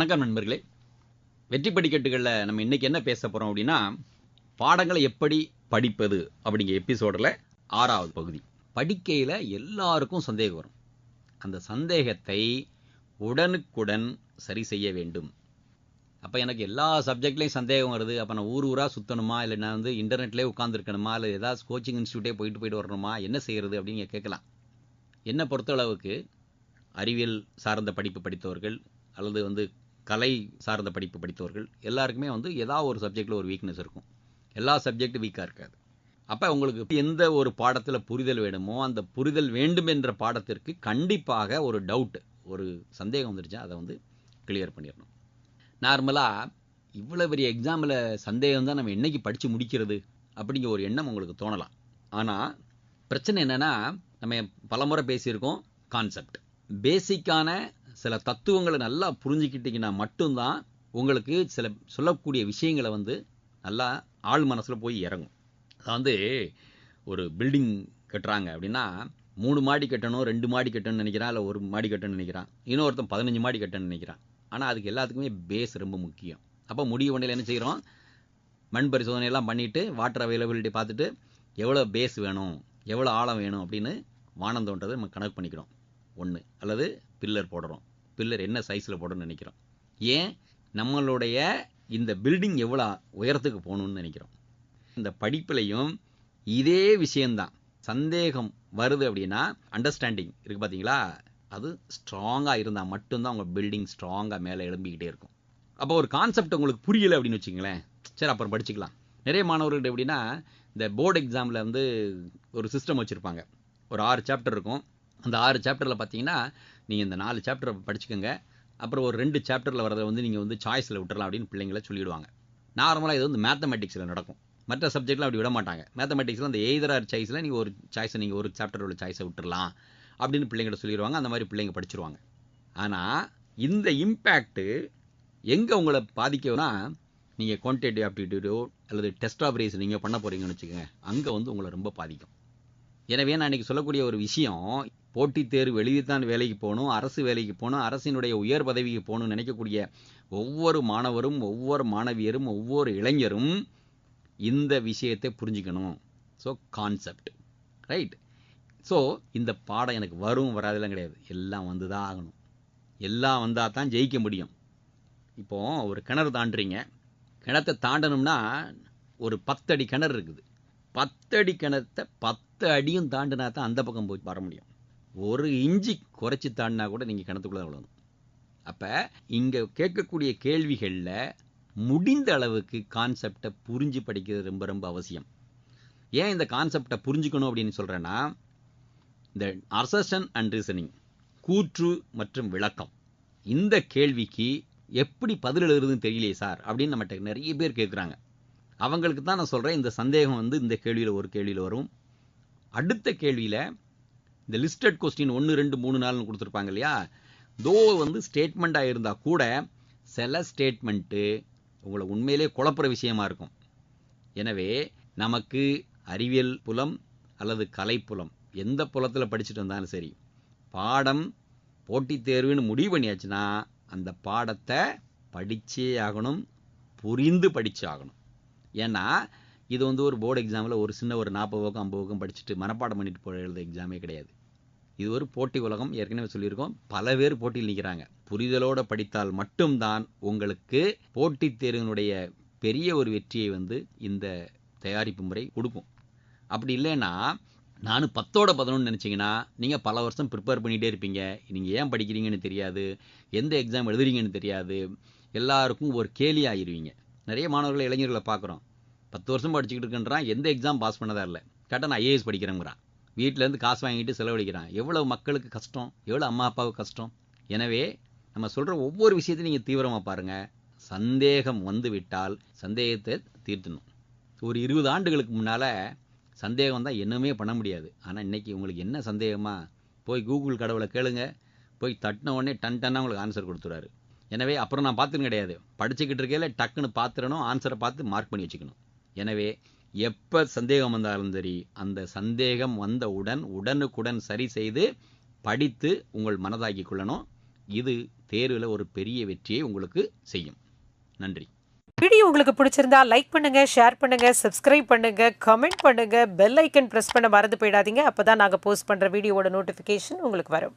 வணக்கம் நண்பர்களே. வெற்றி படிக்கட்டுகளில் நம்ம இன்றைக்கி என்ன பேச போகிறோம் அப்படின்னா பாடங்களை எப்படி படிப்பது அப்படிங்கிற எபிசோடில் ஆறாவது பகுதி. படிக்கையில் எல்லாருக்கும் சந்தேகம் வரும். அந்த சந்தேகத்தை உடனுக்குடன் சரி செய்ய வேண்டும். அப்போ எனக்கு எல்லா சப்ஜெக்ட்லேயும் சந்தேகம் வருது. அப்போ நான் ஊர் ஊராக சுற்றணுமா இல்லை நான் வந்து இன்டர்நெட்லேயே உட்காந்துருக்கணுமா இல்லை ஏதாவது கோச்சிங் இன்ஸ்டியூட்டே போயிட்டு போயிட்டு வரணுமா? என்ன செய்கிறது அப்படின்னு கேட்கலாம். என்னை பொறுத்தளவுக்கு அறிவியல் சார்ந்த படிப்பு படித்தவர்கள் அல்லது வந்து கலை சார்ந்த படிப்பு படித்தவர்கள் எல்லாருக்குமே வந்து ஏதாவது ஒரு சப்ஜெக்டில் ஒரு வீக்னஸ் இருக்கும். எல்லா சப்ஜெக்டும் வீக்காக இருக்காது. அப்போ உங்களுக்கு எந்த ஒரு பாடத்தில் புரிதல் வேணுமோ அந்த புரிதல் வேண்டும் என்ற பாடத்திற்கு கண்டிப்பாக ஒரு டவுட் ஒரு சந்தேகம் வந்துருச்சா அதை வந்து கிளியர் பண்ணிடணும். நார்மலாக இவ்வளோ பெரிய எக்ஸாமில் சந்தேகம் தான் நம்ம என்னைக்கு படித்து முடிக்கிறது அப்படிங்கிற ஒரு எண்ணம் உங்களுக்கு தோணலாம். ஆனால் பிரச்சனை என்னென்னா நம்ம பலமுறை பேசியிருக்கோம் கான்செப்ட் பேசிக்கான சில தத்துவங்களை நல்லா புரிஞ்சுக்கிட்டீங்கன்னா மட்டும்தான் உங்களுக்கு சில சொல்லக்கூடிய விஷயங்களை வந்து நல்லா ஆள் மனசில் போய் இறங்கும். அது வந்து ஒரு பில்டிங் கட்டுறாங்க அப்படின்னா மூணு மாடி கட்டணும் ரெண்டு மாடி கட்டணும்னு நினைக்கிறான் இல்லை ஒரு மாடி கட்டணும்னு நினைக்கிறான். இன்னொருத்தன் பதினஞ்சு மாடி கட்டணும்னு நினைக்கிறான். ஆனால் அதுக்கு எல்லாத்துக்குமே பேஸ் ரொம்ப முக்கியம். அப்போ முடிவு வண்டியில் என்ன செய்கிறோம் மண் பரிசோதனை எல்லாம் பண்ணிவிட்டு வாட்டர் அவைலபிலிட்டி பார்த்துட்டு எவ்வளோ பேஸ் வேணும் எவ்வளோ ஆழம் வேணும் அப்படின்னு வானம் தோன்றதை நம்ம கணக்கு பண்ணிக்கிறோம். ஒன்று அல்லது பில்லர் போடுறோம் பில்லர் என்ன சைஸில் போடணும்னு நினைக்கிறோம். ஏன்? நம்மளுடைய இந்த பில்டிங் எவ்வளோ உயரத்துக்கு போகணும்னு நினைக்கிறோம். இந்த படிப்புலையும் இதே விஷயந்தான் சந்தேகம் வருது அப்படின்னா அண்டர்ஸ்டாண்டிங் இருக்குது பார்த்தீங்களா அது ஸ்ட்ராங்காக இருந்தால் மட்டும்தான் உங்கள் பில்டிங் ஸ்ட்ராங்காக மேலே எழும்பிக்கிட்டே இருக்கும். அப்போ ஒரு கான்செப்ட் உங்களுக்கு புரியலை அப்படின்னு வச்சுங்களேன் சரி அப்புறம் படிச்சுக்கலாம். நிறைய மாணவர்கள் எப்படின்னா இந்த போர்டு எக்ஸாமில் வந்து ஒரு சிஸ்டம் வச்சுருப்பாங்க. ஒரு ஆறு சாப்டர் இருக்கும். அந்த ஆறு சாப்டரில் பார்த்தீங்கன்னா நீங்கள் இந்த நாலு சாப்டரை படிச்சுக்கோங்க. அப்புறம் ஒரு ரெண்டு சாப்டரில் வரதை வந்து நீங்கள் வந்து சாய்ஸில் விட்டுறலாம் அப்படின்னு பிள்ளைங்களை சொல்லிவிடுவாங்க நார்மலாக இது வந்து மேத்தமெட்டிக்ஸில் நடக்கும். மற்ற சப்ஜெக்ட்லாம் அப்படி விட மாட்டாங்க. மேத்தமெட்டிக்ஸில் அந்த எய்தரார் சாய்ஸில் நீங்கள் ஒரு சாய்ஸை நீங்கள் ஒரு சாப்டர் உள்ள சாய்ஸை விட்டுறலாம் அப்படின்னு பிள்ளைங்கள்ட்ட சொல்லிடுவாங்க. அந்த மாதிரி பிள்ளைங்க படிச்சிருவாங்க. ஆனால் இந்த இம்பேக்ட்டு எங்கே உங்களை பாதிக்கும்னா நீங்கள் குவான்டிட்டி ஆப்டிடியூடோ அல்லது டெஸ்ட் ஆஃப் ரீஸ் நீங்கள் பண்ண போகிறீங்கன்னு வச்சுக்கோங்க. அங்கே வந்து உங்களை ரொம்ப பாதிக்கும். எனவே நான் இன்றைக்கி சொல்லக்கூடிய ஒரு விஷயம் போட்டித் தேர்வு எழுதித்தான் வேலைக்கு போகணும் அரசு வேலைக்கு போகணும் அரசினுடைய உயர் பதவிக்கு போகணும்னு நினைக்கக்கூடிய ஒவ்வொரு மாணவரும் ஒவ்வொரு மாணவியரும் ஒவ்வொரு இளைஞரும் இந்த விஷயத்தை புரிஞ்சுக்கணும். ஸோ கான்செப்ட் ரைட் ஸோ இந்த பாடம் எனக்கு வரும் வராதெல்லாம் கிடையாது. எல்லாம் வந்து தான் ஆகணும். எல்லாம் வந்தால் தான் ஜெயிக்க முடியும். இப்போது ஒரு கிணறு தாண்டுறீங்க. கிணத்தை தாண்டணும்னா ஒரு பத்தடி கிணறு இருக்குது. பத்தடி கிணத்தை பத்து அடியும் தாண்டினா தான் அந்த பக்கம் போய் வர முடியும். ஒரு இஞ்சி குறைச்சி தாண்டினா கூட நீங்கள் கிணத்துக்குள்ளே விழணும். அப்போ இங்கே கேட்கக்கூடிய கேள்விகளில் முடிந்த அளவுக்கு கான்செப்டை புரிஞ்சு படிக்கிறது ரொம்ப ரொம்ப அவசியம். ஏன் இந்த கான்செப்டை புரிஞ்சுக்கணும் அப்படின்னு சொல்கிறேன்னா இந்த அசஷன் அண்ட் ரீசனிங் கூற்று மற்றும் விளக்கம் இந்த கேள்விக்கு எப்படி பதில் எழுதுறதுன்னு தெரியலையே சார் அப்படின்னு நம்மகிட்ட நிறைய பேர் கேட்குறாங்க. அவங்களுக்கு தான் நான் சொல்கிறேன் இந்த சந்தேகம் வந்து இந்த கேள்வியில் ஒரு கேள்வியில் வரும். அடுத்த கேள்வியில் இந்த லிஸ்டட் கொஸ்டின் ஒன்று ரெண்டு மூணு நாள்னு கொடுத்துருப்பாங்க இல்லையா? தோ வந்து ஸ்டேட்மெண்ட்டாக இருந்தால் கூட சில ஸ்டேட்மெண்ட்டு உங்களை உண்மையிலே குழப்புற விஷயமா இருக்கும். எனவே நமக்கு அறிவியல் புலம் அல்லது கலைப்புலம் எந்த புலத்தில் படிச்சுட்டு வந்தாலும் சரி பாடம் போட்டித் தேர்வுன்னு முடிவு பண்ணியாச்சுன்னா அந்த பாடத்தை படிச்சே ஆகணும் புரிந்து படிச்சு ஆகணும். ஏன்னா இது வந்து ஒரு போர்டு எக்ஸாமில் ஒரு சின்ன ஒரு நாற்பது பக்கம் ஐம்பது பக்கம் படிச்சுட்டு மனப்பாடம் பண்ணிட்டு போய் எழுத எக்ஸாமே கிடையாது. இது ஒரு போட்டி உலகம். ஏற்கனவே சொல்லியிருக்கோம். பல பேர் போட்டியில் நிற்கிறாங்க புரிதலோடு படித்தால் மட்டும்தான் உங்களுக்கு போட்டித் தேர்வினுடைய பெரிய ஒரு வெற்றியை வந்து இந்த தயாரிப்பு முறை கொடுக்கும். அப்படி இல்லைன்னா நானும் பத்தோட பதினொன்று நினச்சிங்கன்னா நீங்கள் பல வருஷம் ப்ரிப்பேர் பண்ணிகிட்டே இருப்பீங்க. நீங்கள் ஏன் படிக்கிறீங்கன்னு தெரியாது. எந்த எக்ஸாம் எழுதுறீங்கன்னு தெரியாது. எல்லாருக்கும் ஒரு கேலி ஆகிடுவீங்க நிறைய மாணவர்கள் இளைஞர்களை பார்க்குறோம். பத்து வருஷம் படிச்சுக்கிட்டு இருக்குன்றான் எந்த எக்ஸாம் பாஸ் பண்ணதா இல்லை. கரெக்டாக நான் ஐஏஎஸ் படிக்கிறேங்கிறான். வீட்டிலேருந்து காசு வாங்கிட்டு செலவழிக்கிறான். எவ்வளோ மக்களுக்கு கஷ்டம்? எவ்வளோ அம்மா அப்பாவுக்கு கஷ்டம்? எனவே நம்ம சொல்கிற ஒவ்வொரு விஷயத்தையும் நீங்கள் தீவிரமாக பாருங்கள் சந்தேகம் வந்துவிட்டால் சந்தேகத்தை தீர்த்தணும். ஒரு இருபது ஆண்டுகளுக்கு முன்னால் சந்தேகம் தான் என்னமே பண்ண முடியாது. ஆனால் இன்றைக்கி உங்களுக்கு என்ன சந்தேகமாக போய் கூகுள் கடவுளை கேளுங்க. போய் தட்டின உடனே டன் டன்னாக உங்களுக்கு ஆன்சர் கொடுத்துறாரு எனவே அப்புறம் நான் பார்த்துன்னு கிடையாது. படிச்சுக்கிட்டு இருக்கையில் டக்குன்னு பார்த்துடணும் ஆன்சரை பார்த்து மார்க் பண்ணி வச்சுக்கணும். எனவே எப்போ சந்தேகம் வந்தாலும் சரி அந்த சந்தேகம் வந்தவுடன் உடனுக்குடன் சரி செய்து படித்து உங்கள் மனதாக்கி கொள்ளணும். இது தேர்வில் ஒரு பெரிய வெற்றியை உங்களுக்கு செய்யும். நன்றி. வீடியோ உங்களுக்கு பிடிச்சிருந்தா லைக் பண்ணுங்க ஷேர் பண்ணுங்க சப்ஸ்கிரைப் பண்ணுங்க கமெண்ட் பண்ணுங்க பெல் ஐக்கன் பிரஸ் பண்ண மறந்து போயிடாதீங்க. அப்பதான் நாங்கள் போஸ்ட் பண்ற வீடியோவோட நோட்டிஃபிகேஷன் உங்களுக்கு வரும்.